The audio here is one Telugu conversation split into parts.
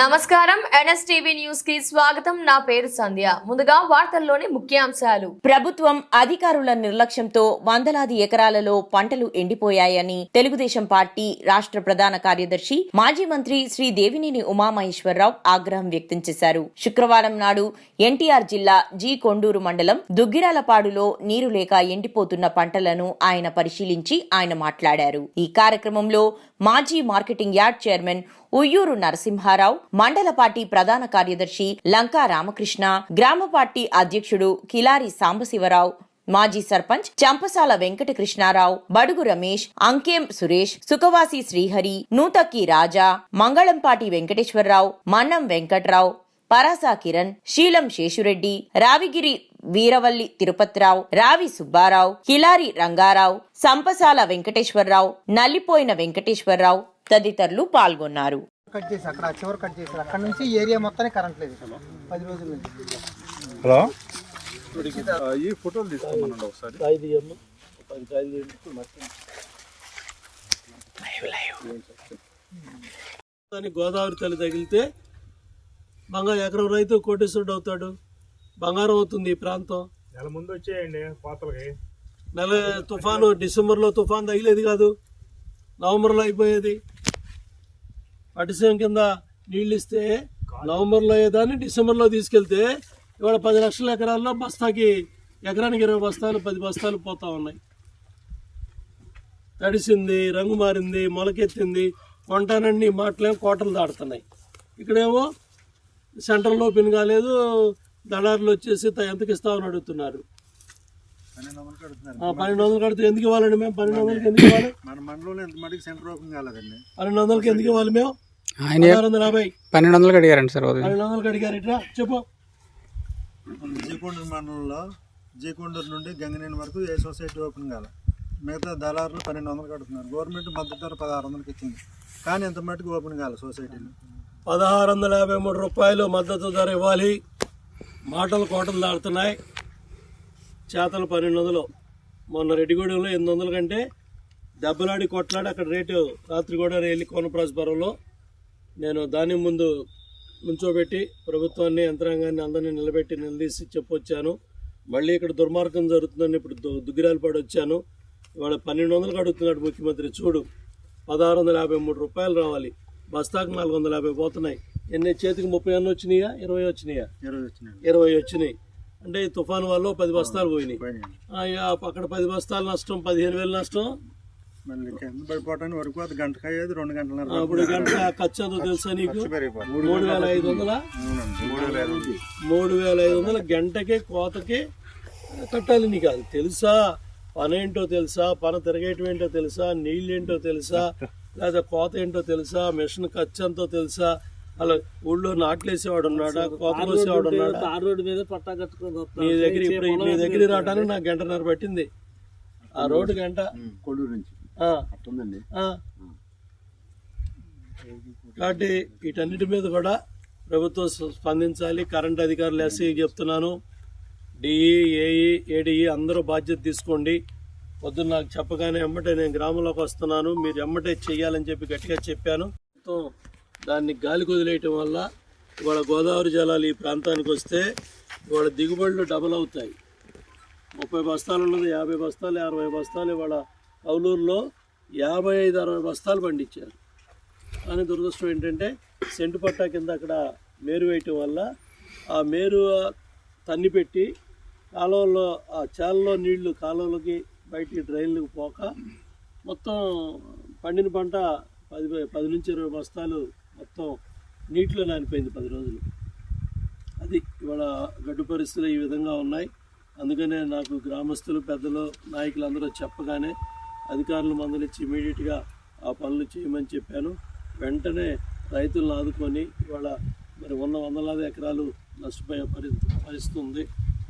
నమస్కారం. ఎన్ఎస్టీవీ న్యూస్కి స్వాగతం. నా పేరు సంధ్య. ముందుగా వార్తల్లోని ముఖ్యాంశాలు. ప్రభుత్వం అధికారుల నిర్లక్ష్యంతో వందలాది ఎకరాలలో పంటలు ఎండిపోయాయని తెలుగుదేశం పార్టీ రాష్ట్ర ప్రధాన కార్యదర్శి మాజీ మంత్రి శ్రీ దేవినేని ఉమామహేశ్వరరావు ఆగ్రహం వ్యక్తం చేశారు. శుక్రవారం నాడు ఎన్టీఆర్ జిల్లా జి కొండూరు మండలం దుగ్గిరాలపాడులో నీరు లేక ఎండిపోతున్న పంటలను ఆయన పరిశీలించి ఆయన మాట్లాడారు. ఈ కార్యక్రమంలో మాజీ marketing yard chairman Uyyuru Narasimharao మండల పార్టీ ప్రధాన కార్యదర్శి లంకా రామకృష్ణ గ్రామ పార్టీ అధ్యక్షుడు కిలారి సాంబశివరావు మాజీ సర్పంచ్ చంపసాల వెంకటకృష్ణారావు బడుగు రమేష్ అంకేం సురేష్ సుఖవాసి శ్రీహరి నూతక్కి రాజా మంగళంపాటి వెంకటేశ్వరరావు మన్నం వెంకట్రావు పరాసా కిరణ్ శీలం శేషురెడ్డి రావిగిరి వీరవల్లి తిరుపతిరావు రావి సుబ్బారావు కిలారి రంగారావు సంపసాల వెంకటేశ్వరరావు నల్లిపోయిన వెంకటేశ్వరరావు తదితరులు పాల్గొన్నారు. కట్ చేసి అక్కడ చివరి కట్ చేశారు అక్కడ నుంచి ఏరియా మొత్తానికి కరెంట్ లేదు. పది రోజుల నుంచి. హలో? ఈ ఫోటోలు తీసుకోమనండి ఒకసారి. కానీ గోదావరి తల్లి తగిలితే బంగారు ఎకరం రైతు కోటేశ్వరుడు అవుతాడు. బంగారం అవుతుంది ఈ ప్రాంతం. నెల ముందు వచ్చేయండి కోతలకి. నెల తుఫాను డిసెంబర్లో తుఫాన్ తగిలేది కాదు. నవంబర్లో అయిపోయేది. పటిసీమ కింద నీళ్ళు ఇస్తే నవంబర్లో అయ్యేదాన్ని డిసెంబర్లో తీసుకెళ్తే ఇవాళ పది లక్షల ఎకరాల్లో బస్తాకి ఎకరానికి ఇరవై బస్తాలు పది బస్తాలు పోతా ఉన్నాయి. తడిసింది రంగు మారింది మొలకెత్తింది కొంటానండి మాటలేమో కోటలు దాడుతున్నాయి ఇక్కడేమో సెంటర్లో పిన్ కాలేదు దళారులు వచ్చేసి త- అడుగుతున్నారు. పన్నెండు వందలు కడితే ఎందుకు ఇవ్వాలండి మేము? పన్నెండు వందలకి ఎందుకు ఇవ్వాలి? మన మండలంలో ఎంత మటుకు సెంటర్ ఓపెన్ కాలేదండి? పన్నెండు వందలకి ఎందుకు ఇవ్వాలి మేము? ఆయన వందల యాభై. పన్నెండు వందలకి అడిగారండి సార్ పన్నెండు వందలకి అడిగారు. ఇట్రా చెప్పు. జీకొండూరు మండలంలో జీకొండూరు నుండి గంగనేని వరకు ఏ సొసైటీ ఓపెన్ కాలే. మిగతా దళారులు పన్నెండు వందలు కడుతున్నారు. గవర్నమెంట్ మద్దతు ధర పదహారు వందలకి ఇచ్చింది. కానీ ఎంత మటుకు ఓపెన్ కాలే సొసైటీలు పదహారు వందల యాభై మూడు రూపాయలు మద్దతు ధర ఇవ్వాలి. మాటలు కోటలు దాడుతున్నాయి చేతలు పన్నెండు వందలు మొన్న రెడ్డిగూడెంలో ఎనిమిది వందల కంటే దెబ్బలాడి కొట్లాడి అక్కడ రేటు రాత్రి కూడా వెళ్ళి కోనప్రాసపురంలో నేను దాని ముందు నుంచోబెట్టి ప్రభుత్వాన్ని యంత్రాంగాన్ని అందరినీ నిలబెట్టి నిలదీసి చెప్పొచ్చాను. మళ్ళీ ఇక్కడ దుర్మార్గం జరుగుతుందని ఇప్పుడు దుగ్గిరాలపాడు వచ్చాను. ఇవాళ పన్నెండు వందలకు అడుగుతున్నాడు ముఖ్యమంత్రి. చూడు పదహారు వందల యాభై మూడు రూపాయలు రావాలి. బస్తాకు నాలుగు వందల యాభై పోతున్నాయి. ఎన్ని? చేతికి ముప్పై అన్న వచ్చినాయా? ఇరవై వచ్చినాయా? ఇరవై వచ్చినాయి. ఇరవై వచ్చినాయి. అంటే ఈ తుఫాను వల్ల పది బస్తాలు పోయినాయి. అక్కడ పది బస్తాలు నష్టం పదిహేను వేలు నష్టం. మళ్ళీ కింద పడిపోవటానికి వరకు అది గంటకు అయ్యేది రెండు గంటల ఇప్పుడు గంట ఖర్చు ఎంతో తెలుసా నీకు? మూడు వేల ఐదు వందల? మూడు వేల ఐదు వందల. గంటకే కోతకే కట్టాలి నీకు. అది తెలుసా? పని ఏంటో తెలుసా? పన తిరగేయటం ఏంటో తెలుసా? నీళ్ళు ఏంటో తెలుసా? లేదా కోత ఏంటో తెలుసా? మిషన్ ఖర్చు ఎంతో తెలుసా? అలా ఊళ్ళో నాట్లేసేవాడు ఉన్నాడా? కోత కోసేవాడు ఉన్నాడా రోడ్డు మీద పట్టా కట్టుకుని నీ దగ్గర ఇప్పుడు నీ దగ్గర రావడానికి నాకు గంటన్నర పట్టింది. ఆ రోడ్డు గంట. కొల్లూరు నుంచి. ఆ, ఉందండి ఆ. కాబట్టి వీటన్నిటి మీద కూడా ప్రభుత్వం స్ప- స్పందించాలి. కరెంట్ అధికారులు ఎస్సీ చెప్తున్నాను. డిఈ ఏఈ ఏడిఈ అందరూ బాధ్యత తీసుకోండి. పొద్దున్న నాకు చెప్పగానే ఎమ్మటే నేను గ్రామంలోకి వస్తున్నాను. మీరు ఎమ్మటే చెయ్యాలని చెప్పి గట్టిగా చెప్పాను. మొత్తం దాన్ని గాలి కుదిలేయటం వల్ల ఇవాళ గోదావరి జలాలు ఈ ప్రాంతానికి వస్తే ఇవాళ దిగుబడులు డబుల్ అవుతాయి. ముప్పై బస్తాలు ఉన్నది యాభై బస్తాలు అరవై బస్తాలు ఇవాళ కౌలూరులో యాభై ఐదు అరవై బస్తాలు పండించారు. కానీ దురదృష్టం ఏంటంటే సెంటు పట్టా కింద అక్కడ మేరు వేయటం వల్ల ఆ మేరు తన్ని పెట్టి కాలువలో ఆ చేలలో నీళ్ళు కాలువలకి బయటికి డ్రైన్లకు పోక మొత్తం పండిన పంట పది పది నుంచి ఇరవై బస్తాలు మొత్తం నీటిలో నానిపోయింది పది రోజులు. అది ఇవాళ గడ్డు పరిస్థితులు ఈ విధంగా ఉన్నాయి. అందుకనే నాకు గ్రామస్తులు పెద్దలు నాయకులు అందరూ చెప్పగానే అధికారులు మందలిచ్చి ఇమీడియట్గా ఆ పనులు చేయమని చెప్పాను. వెంటనే రైతులను ఆదుకొని ఇవాళ మరి ఉన్న వందలాది ఎకరాలు నష్టపోయే పరి పరిస్థితి ఉంది.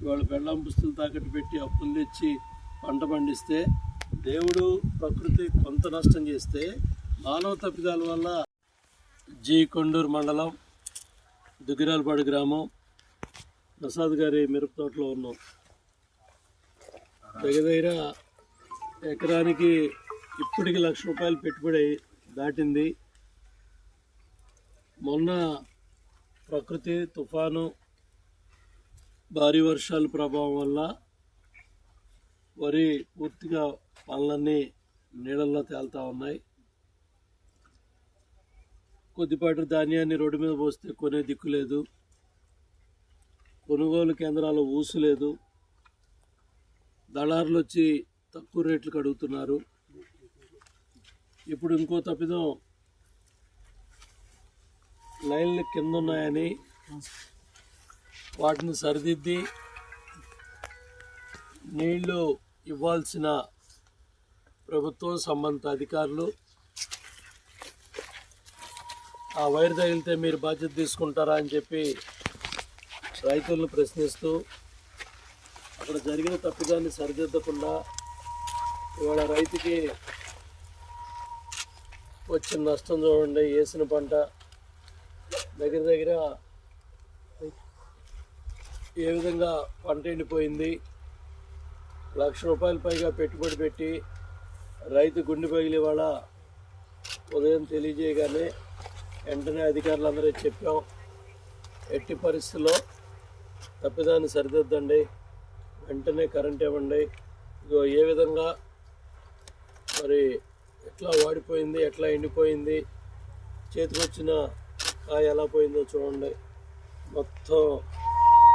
ఇవాళ బెల్లం పుస్తులు తాకట్టు పెట్టి అప్పులు తెచ్చి పంట పండిస్తే దేవుడు ప్రకృతి కొంత నష్టం చేస్తే మానవ తప్పిదాల వల్ల జి కొండూరు మండలం దుగ్గిరాలపాడు గ్రామం. ప్రసాద్ గారి మిరప తోటలో ఉన్నాం. దగ్గర ఎకరానికి ఇప్పటికి లక్ష రూపాయలు పెట్టుబడి దాటింది. మొన్న ప్రకృతి తుఫాను భారీ వర్షాల ప్రభావం వల్ల వరి పూర్తిగా పనులన్నీ నీళ్ళల్లో తేలుతూ ఉన్నాయి. కొద్దిపాటి ధాన్యాన్ని రోడ్డు మీద పోస్తే కొనే దిక్కు లేదు. కొనుగోలు కేంద్రాలు ఊసలేదు దళారులు వచ్చి తక్కువ రేట్లకు అడుగుతున్నారు. ఇప్పుడు ఇంకో తప్పిదం లైన్లు కింద ఉన్నాయని వాటిని సరిదిద్ది నీళ్ళు ఇవ్వాల్సిన ప్రభుత్వం సంబంధిత అధికారులు ఆ వైర్ తగిలితే మీరు బాధ్యత తీసుకుంటారా అని చెప్పి రైతులను ప్రశ్నిస్తూ అక్కడ జరిగిన తప్పిదాన్ని సరిదిద్దకుండా ఇవాళ రైతుకి వచ్చిన నష్టం చూడండి వేసిన పంట దగ్గర దగ్గర ఏ విధంగా పంట ఎండిపోయింది లక్ష రూపాయల పైగా పెట్టుబడి పెట్టి రైతు గుండె పగిలి వాళ్ళ ఉదయం తెలియజేయగానే వెంటనే అధికారులందరూ చెప్పాం. ఎట్టి పరిస్థితుల్లో తప్పిదాన్ని సరిదిద్దండి. వెంటనే కరెంట్ ఇవ్వండి. ఇదిగో ఏ విధంగా మరి ఎట్లా వాడిపోయింది ఎట్లా ఎండిపోయింది చేతికొచ్చిన కాయ ఎలా పోయిందో చూడండి. మొత్తం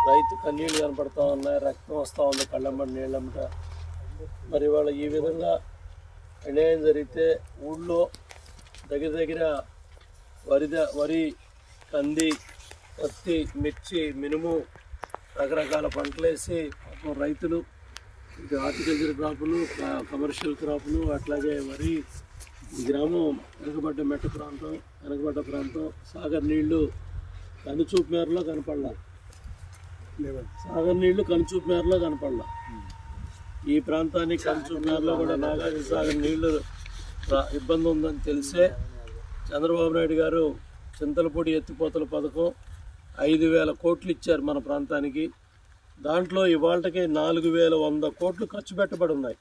రైతు కన్నీళ్ళు కనపడతా ఉన్నాయి రక్తం వస్తూ ఉంది కళ్ళమ్మటి నీళ్ళమ్మట మరి వాళ్ళ ఈ విధంగా అన్యాయం జరిగితే ఊళ్ళో దగ్గర దగ్గర వరి వరి కంది పత్తి మిర్చి మినుము రకరకాల పంటలు వేసి రైతులు ఇటు హార్టికల్చర్ క్రాపులు కమర్షియల్ క్రాపులు అట్లాగే వరి గ్రామం వెనకబడ్డ మెట్ట ప్రాంతం వెనకబడ్డ ప్రాంతం సాగర్ నీళ్ళు కనుచూపు మేరలో కనపడలా. సాగర్ నీళ్ళు కనుచూపు మేరలో కనపడలా. ఈ ప్రాంతానికి కనుచూపు మేరలో కూడా నాగార్జున సాగర్ నీళ్ళు ఇబ్బంది ఉందని తెలిసే చంద్రబాబు నాయుడు గారు చింతలపూడి ఎత్తిపోతల పథకం ఐదు వేల కోట్లు ఇచ్చారు మన ప్రాంతానికి. దాంట్లో ఇవాళకి నాలుగు వేల వంద కోట్లు ఖర్చు పెట్టబడి ఉన్నాయి.